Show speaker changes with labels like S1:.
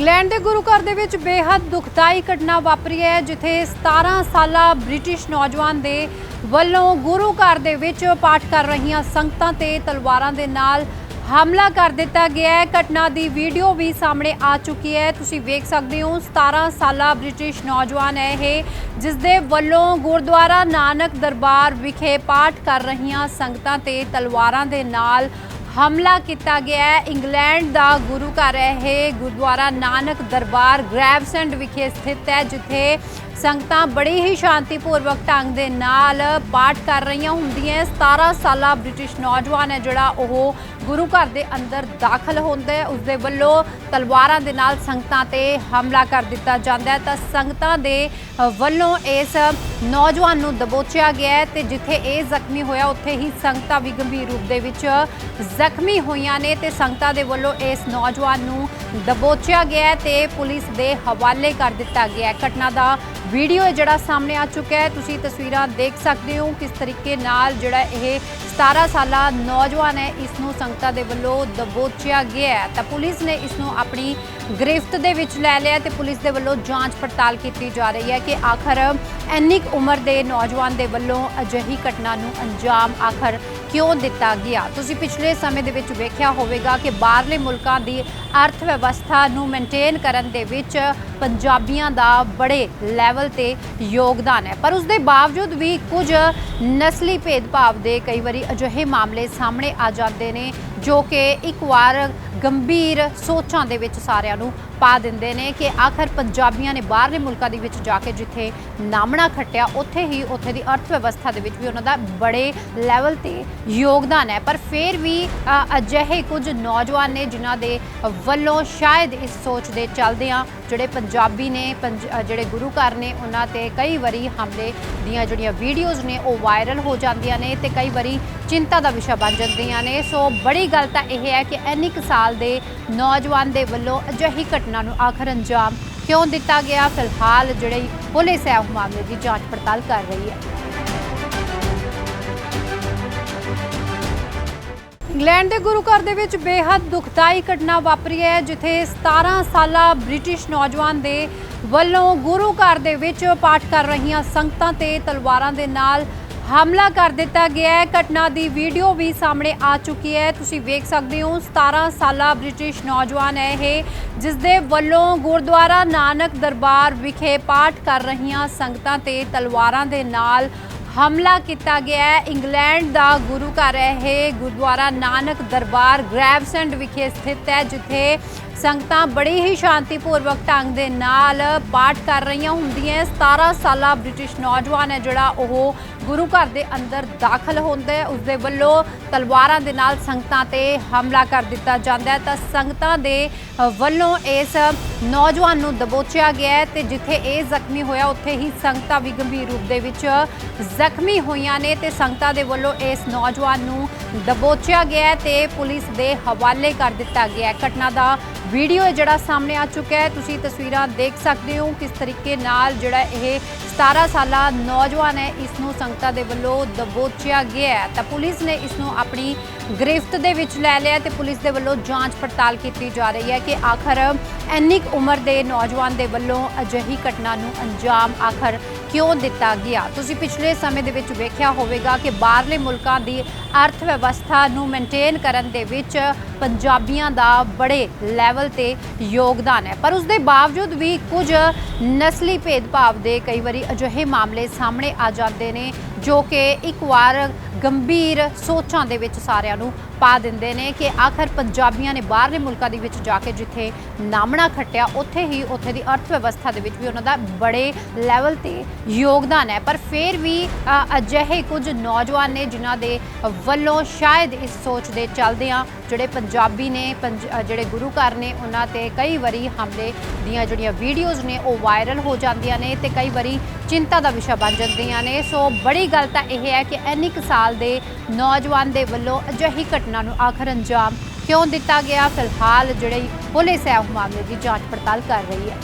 S1: England ਦੇ ਗੁਰੂ ਘਰ ਦੇ ਵਿੱਚ ਬੇहद ਦੁਖਦਾਈ ਘਟਨਾ ਵਾਪਰੀ ਹੈ, ਜਿੱਥੇ 17 ਸਾਲਾ ਬ੍ਰਿਟਿਸ਼ ਨੌਜਵਾਨ ਦੇ ਵੱਲੋਂ ਗੁਰੂ ਘਰ ਦੇ ਵਿੱਚ ਪਾਠ ਕਰ ਰਹੀਆਂ ਸੰਗਤਾਂ ਤੇ ਤਲਵਾਰਾਂ ਦੇ ਨਾਲ ਹਮਲਾ ਕਰ ਦਿੱਤਾ ਗਿਆ ਹੈ। ਘਟਨਾ ਦੀ ਵੀਡੀਓ ਵੀ ਸਾਹਮਣੇ ਆ ਚੁੱਕੀ ਹੈ। ਤੁਸੀਂ ਵੇਖ ਸਕਦੇ ਹੋ 17 ਸਾਲਾ ਬ੍ਰਿਟਿਸ਼ ਨੌਜਵਾਨ ਹੈ ਇਹ ਜਿਸ ਦੇ ਵੱਲੋਂ ਗੁਰਦੁਆਰਾ ਨਾਨਕ ਦਰਬਾਰ ਵਿਖੇ ਪਾਠ ਕਰ ਰਹੀਆਂ ਸੰਗਤਾਂ ਤੇ ਤਲਵਾਰਾਂ ਦੇ ਨਾਲ ਹਮਲਾ ਕੀਤਾ ਗਿਆ ਹੈ। ਇੰਗਲੈਂਡ ਦਾ ਗੁਰੂ ਘਰ ਹੈ। ਇਹ ਗੁਰਦੁਆਰਾ ਨਾਨਕ ਦਰਬਾਰ ਗ੍ਰੈਵਸੈਂਡ ਵਿਖੇ ਸਥਿਤ ਹੈ, ਜਿੱਥੇ ਸੰਗਤਾਂ ਬੜੀ ਹੀ ਸ਼ਾਂਤੀਪੂਰਵਕ ਢੰਗ ਦੇ ਨਾਲ ਪਾਠ ਕਰ ਰਹੀਆਂ ਹੁੰਦੀਆਂ 17 ਸਾਲਾ ਬ੍ਰਿਟਿਸ਼ ਨੌਜਵਾਨ ਹੈ ਜਿਹੜਾ ਉਹ ਗੁਰੂ ਘਰ ਦੇ ਅੰਦਰ ਦਾਖਲ ਹੁੰਦਾ ਹੈ। ਉਸ ਦੇ ਵੱਲੋਂ ਤਲਵਾਰਾਂ ਦੇ ਨਾਲ ਸੰਗਤਾਂ ਤੇ ਹਮਲਾ ਕਰ ਦਿੱਤਾ ਜਾਂਦਾ ਹੈ। ਤਾਂ ਸੰਗਤਾਂ ਦੇ ਵੱਲੋਂ ਇਸ ਨੌਜਵਾਨ ਨੂੰ ਦਬੋਚਿਆ ਗਿਆ ਹੈ ਤੇ ਜਿੱਥੇ ਇਹ ਜ਼ਖਮੀ ਹੋਇਆ, ਉੱਥੇ ਹੀ ਸੰਗਤਾਂ ਵੀ ਗੰਭੀਰ ਰੂਪ ਦੇ ਵਿੱਚ ਜ਼ਖਮੀ ਹੋਈਆਂ ਨੇ ਤੇ ਸੰਗਤਾਂ ਦੇ ਵੱਲੋਂ ਇਸ ਨੌਜਵਾਨ ਨੂੰ ਦਬੋਚਿਆ ਗਿਆ ਹੈ ਤੇ ਪੁਲਿਸ ਦੇ ਹਵਾਲੇ ਕਰ ਦਿੱਤਾ ਗਿਆ ਘਟਨਾ ਦਾ ਵੀਡੀਓ ਹੈ ਜਿਹੜਾ ਸਾਹਮਣੇ ਆ ਚੁੱਕਾ ਹੈ। ਤੁਸੀਂ ਤਸਵੀਰਾਂ ਦੇਖ ਸਕਦੇ ਹੋ ਕਿਸ ਤਰੀਕੇ ਨਾਲ ਜਿਹੜਾ ਇਹ 17 ਸਾਲਾ ਨੌਜਵਾਨ ਹੈ ਇਸ ਨੂੰ ਸੰਗਤਾਂ ਦੇ ਵੱਲੋਂ ਦਬੋਚਿਆ ਗਿਆ ਹੈ। ਤਾਂ ਪੁਲਿਸ ਨੇ ਇਸ ਨੂੰ ਆਪਣੀ ਗ੍ਰਿਫਤ ਦੇ ਵਿੱਚ ਲੈ ਲਿਆ ਤੇ ਪੁਲਿਸ ਦੇ ਵੱਲੋਂ ਜਾਂਚ ਪੜਤਾਲ ਕੀਤੀ ਜਾ ਰਹੀ ਹੈ ਕਿ ਆਖਰ ਇੰਨੀ ਕੁ ਉਮਰ ਦੇ ਨੌਜਵਾਨ ਦੇ ਵੱਲੋਂ ਅਜਿਹੀ ਘਟਨਾ ਨੂੰ ਅੰਜਾਮ ਆਖਰ ਕਿਉਂ ਦਿੱਤਾ ਗਿਆ? ਤੁਸੀਂ ਪਿਛਲੇ ਸਮੇਂ ਦੇ ਵਿੱਚ ਵੇਖਿਆ ਹੋਵੇਗਾ ਕਿ ਬਾਹਰਲੇ ਮੁਲਕਾਂ ਦੀ ਅਰਥ ਵਿਵਸਥਾ ਨੂੰ ਮੇਨਟੇਨ ਕਰਨ ਦੇ ਵਿੱਚ ਪੰਜਾਬੀਆਂ ਦਾ ਬੜੇ ਲੈਵਲ ਤੇ ਯੋਗਦਾਨ ਹੈ। ਪਰ ਉਸ ਦੇ ਬਾਵਜੂਦ ਵੀ ਕੁਝ ਨਸਲੀ ਭੇਦਭਾਵ ਦੇ ਕਈ ਵਾਰੀ ਅਜਿਹੇ ਮਾਮਲੇ ਸਾਹਮਣੇ ਆ ਜਾਂਦੇ ਨੇ। ਜੋ ਕਿ ਇੱਕ ਵਾਰ ਗੰਭੀਰ ਸੋਚਾਂ ਦੇ ਵਿੱਚ ਸਾਰਿਆਂ ਨੂੰ ਪਾ ਦਿੰਦੇ ਨੇ ਕਿ ਆਖਰ ਪੰਜਾਬੀਆਂ ਨੇ ਬਾਹਰਲੇ ਮੁਲਕਾਂ ਦੇ ਵਿੱਚ ਜਾ ਕੇ ਜਿੱਥੇ ਨਾਮਣਾ ਖੱਟਿਆ, ਉੱਥੇ ਹੀ ਉੱਥੇ ਦੀ ਅਰਥ ਵਿਵਸਥਾ ਦੇ ਵਿੱਚ ਵੀ ਉਹਨਾਂ ਦਾ ਬੜੇ ਲੈਵਲ ਤੇ ਯੋਗਦਾਨ ਹੈ। ਪਰ ਫਿਰ ਵੀ ਅਜਿਹੇ ਕੁਝ ਨੌਜਵਾਨ ਨੇ ਜਿਨ੍ਹਾਂ ਦੇ ਵੱਲੋਂ ਸ਼ਾਇਦ ਇਸ ਸੋਚ ਦੇ ਚੱਲਦਿਆਂ ਜਿਹੜੇ ਪੰਜਾਬੀ ਨੇ, ਪੰਜ- ਜਿਹੜੇ ਗੁਰੂ ਘਰ ਨੇ, ਉਹਨਾਂ ਤੇ ਕਈ ਵਾਰੀ ਹਮਲੇ ਦੀਆਂ ਜਿਹੜੀਆਂ ਵੀਡੀਓਜ਼ ਨੇ ਉਹ ਵਾਇਰਲ ਹੋ ਜਾਂਦੀਆਂ ਨੇ ਤੇ ਕਈ ਵਾਰੀ ਚਿੰਤਾ ਦਾ ਵਿਸ਼ਾ ਬਣ ਜਾਂਦੀਆਂ ਨੇ। ਸੋ ਬੜੀ ਗੱਲ ਤਾਂ ਇਹ ਹੈ ਕਿ ਇੰਨੀ ਕੁ ਸਾਲ ਦੇ ਨੌਜਵਾਨ ਦੇ ਵੱਲੋਂ ਅਜਿਹੀ ਘਟਨਾ ਨੂੰ ਆਖਰ ਅੰਜਾਮ ਕਿਉਂ ਦਿੱਤਾ ਗਿਆ? ਫਿਲਹਾਲ ਜਿਹੜੀ ਪੁਲਿਸ ਹੈ, ਉਹ ਮਾਮਲੇ ਦੀ ਜਾਂਚ ਪੜਤਾਲ ਕਰ ਰਹੀ ਹੈ। ਇੰਗਲੈਂਡ ਦੇ ਗੁਰੂ ਘਰ ਦੇ ਵਿੱਚ ਬੇहद ਦੁਖਦਾਈ ਘਟਨਾ ਵਾਪਰੀ ਹੈ, ਜਿੱਥੇ 17 ਸਾਲਾ ਬ੍ਰਿਟਿਸ਼ ਨੌਜਵਾਨ ਦੇ ਵੱਲੋਂ ਗੁਰੂ ਘਰ ਦੇ ਵਿੱਚ ਪਾਠ ਕਰ ਰਹੀਆਂ ਸੰਗਤਾਂ ਤੇ ਤਲਵਾਰਾਂ ਦੇ ਨਾਲ ਹਮਲਾ ਕਰ ਦਿੱਤਾ ਗਿਆ ਹੈ। ਘਟਨਾ ਦੀ ਵੀਡੀਓ ਵੀ ਸਾਹਮਣੇ ਆ ਚੁੱਕੀ ਹੈ। ਤੁਸੀਂ ਵੇਖ ਸਕਦੇ ਹੋ 17 ਸਾਲਾ ਬ੍ਰਿਟਿਸ਼ ਨੌਜਵਾਨ ਹੈ ਇਹ ਜਿਸ ਦੇ ਵੱਲੋਂ ਗੁਰਦੁਆਰਾ ਨਾਨਕ ਦਰਬਾਰ ਵਿਖੇ ਪਾਠ ਕਰ ਰਹੀਆਂ ਸੰਗਤਾਂ ਤੇ ਤਲਵਾਰਾਂ ਦੇ ਨਾਲ ਹਮਲਾ ਕੀਤਾ ਗਿਆ ਹੈ। ਇੰਗਲੈਂਡ ਦਾ ਗੁਰੂ ਘਰ ਹੈ ਇਹ। ਗੁਰਦੁਆਰਾ ਨਾਨਕ ਦਰਬਾਰ ਗ੍ਰੈਵਸੈਂਡ ਵਿਖੇ ਸਥਿਤ ਹੈ, ਜਿੱਥੇ ਸੰਗਤਾਂ ਬੜੀ ਹੀ ਸ਼ਾਂਤੀਪੂਰਵਕ ਢੰਗ ਦੇ ਨਾਲ ਪਾਠ ਕਰ ਰਹੀਆਂ ਹੁੰਦੀਆਂ 17 ਸਾਲਾ ਬ੍ਰਿਟਿਸ਼ ਨੌਜਵਾਨ ਹੈ ਜਿਹੜਾ ਉਹ ਗੁਰੂ ਘਰ ਦੇ ਅੰਦਰ ਦਾਖਲ ਹੁੰਦਾ ਹੈ। ਉਸ ਦੇ ਵੱਲੋਂ ਤਲਵਾਰਾਂ ਦੇ ਨਾਲ ਸੰਗਤਾਂ ਤੇ ਹਮਲਾ ਕਰ ਦਿੱਤਾ ਜਾਂਦਾ ਹੈ। ਤਾਂ ਸੰਗਤਾਂ ਦੇ ਵੱਲੋਂ ਇਸ ਨੌਜਵਾਨ ਨੂੰ ਦਬੋਚਿਆ ਗਿਆ ਹੈ ਤੇ ਜਿੱਥੇ ਇਹ ਜ਼ਖਮੀ ਹੋਇਆ, ਉੱਥੇ ਹੀ ਸੰਗਤਾਂ ਵੀ ਗੰਭੀਰ ਰੂਪ ਦੇ ਵਿੱਚ ਜ਼ਖਮੀ ਹੋਈਆਂ ਨੇ ਤੇ ਸੰਗਤਾਂ ਦੇ ਵੱਲੋਂ ਇਸ ਨੌਜਵਾਨ ਨੂੰ ਦਬੋਚਿਆ ਗਿਆ ਹੈ ਤੇ ਪੁਲਿਸ ਦੇ ਹਵਾਲੇ ਕਰ ਦਿੱਤਾ ਗਿਆ ਘਟਨਾ ਦਾ ਵੀਡੀਓ ਹੈ ਜਿਹੜਾ ਸਾਹਮਣੇ ਆ ਚੁੱਕਾ ਹੈ। ਤੁਸੀਂ ਤਸਵੀਰਾਂ ਦੇਖ ਸਕਦੇ ਹੋ ਕਿਸ ਤਰੀਕੇ ਨਾਲ ਜਿਹੜਾ ਇਹ 17 ਸਾਲਾ ਨੌਜਵਾਨ ਹੈ, ਇਸ ਨੂੰ ਸੰਗਤਾਂ ਦੇ ਵੱਲੋਂ ਦਬੋਚਿਆ ਗਿਆ ਹੈ। ਤਾਂ ਪੁਲਿਸ ਨੇ ਇਸ ਨੂੰ ਆਪਣੀ ਗ੍ਰਿਫਤ ਦੇ ਵਿੱਚ ਲੈ ਲਿਆ ਤੇ ਪੁਲਿਸ ਦੇ ਵੱਲੋਂ ਜਾਂਚ ਪੜਤਾਲ ਕੀਤੀ ਜਾ ਰਹੀ ਹੈ ਕਿ ਆਖਰ ਇੰਨੀ ਕੁ ਉਮਰ ਦੇ ਨੌਜਵਾਨ ਦੇ ਵੱਲੋਂ ਅਜਿਹੀ ਘਟਨਾ ਨੂੰ ਅੰਜਾਮ ਆਖਰ ਕਿਉਂ ਦਿੱਤਾ ਗਿਆ? ਤੁਸੀਂ ਪਿਛਲੇ ਸਮੇਂ ਦੇ ਵਿੱਚ ਵੇਖਿਆ ਹੋਵੇਗਾ ਕਿ ਬਾਹਰਲੇ ਮੁਲਕਾਂ ਦੀ ਅਰਥ ਵਿਵਸਥਾ ਨੂੰ ਮੇਨਟੇਨ ਕਰਨ ਦੇ ਵਿੱਚ ਪੰਜਾਬੀਆਂ ਦਾ ਬੜੇ ਲੈਵਲ ਤੇ ਯੋਗਦਾਨ ਹੈ। ਪਰ ਉਸ ਦੇ ਬਾਵਜੂਦ ਵੀ ਕੁਝ ਨਸਲੀ ਭੇਦਭਾਵ ਦੇ ਕਈ ਵਾਰੀ ਅਜਿਹੇ ਮਾਮਲੇ ਸਾਹਮਣੇ ਆ ਜਾਂਦੇ ਨੇ ਜੋ ਕਿ ਇੱਕ ਵਾਰ ਗੰਭੀਰ ਸੋਚਾਂ ਦੇ ਵਿੱਚ ਸਾਰਿਆਂ ਨੂੰ ਪਾ ਦਿੰਦੇ ਨੇ ਕਿ ਆਖਰ ਪੰਜਾਬੀਆਂ ਨੇ ਬਾਹਰਲੇ ਮੁਲਕਾਂ ਦੇ ਵਿੱਚ ਜਾ ਕੇ ਜਿੱਥੇ ਨਾਮਣਾ ਖੱਟਿਆ, ਉੱਥੇ ਹੀ ਉੱਥੇ ਦੀ ਅਰਥ ਵਿਵਸਥਾ ਦੇ ਵਿੱਚ ਵੀ ਉਹਨਾਂ ਦਾ ਬੜੇ ਲੈਵਲ ਤੇ ਯੋਗਦਾਨ ਹੈ। ਪਰ ਫਿਰ ਵੀ ਅਜਿਹੇ ਕੁਝ ਨੌਜਵਾਨ ਨੇ ਜਿਨ੍ਹਾਂ ਦੇ ਵੱਲੋਂ ਸ਼ਾਇਦ ਇਸ ਸੋਚ ਦੇ ਚੱਲਦਿਆਂ ਜਿਹੜੇ ਪੰਜਾਬੀ ਨੇ, ਪੰਜ- ਜਿਹੜੇ ਗੁਰੂ ਘਰ ਨੇ, ਉਹਨਾਂ ਤੇ ਕਈ ਵਾਰੀ ਹਮਲੇ ਦੀਆਂ ਜਿਹੜੀਆਂ ਵੀਡੀਓਜ਼ ਨੇ, ਉਹ ਵਾਇਰਲ ਹੋ ਜਾਂਦੀਆਂ ਨੇ ਤੇ ਕਈ ਵਾਰੀ ਚਿੰਤਾ ਦਾ ਵਿਸ਼ਾ ਬਣ ਜਾਂਦੀਆਂ ਨੇ। ਸੋ ਬੜੀ ਗੱਲ ਤਾਂ ਇਹ ਹੈ ਕਿ ਇੰਨੀ ਕੁ ਸਾਲ ਦੇ ਨੌਜਵਾਨ ਦੇ ਵੱਲੋਂ ਅਜਿਹੀ ਘਟਨਾ ਨੂੰ ਆਖਰ ਅੰਜਾਮ ਕਿਉਂ ਦਿੱਤਾ ਗਿਆ? ਫਿਲਹਾਲ ਜਿਹੜੀ ਪੁਲਿਸ ਹੈ, ਉਹ ਮਾਮਲੇ ਦੀ ਜਾਂਚ ਪੜਤਾਲ ਕਰ ਰਹੀ ਹੈ।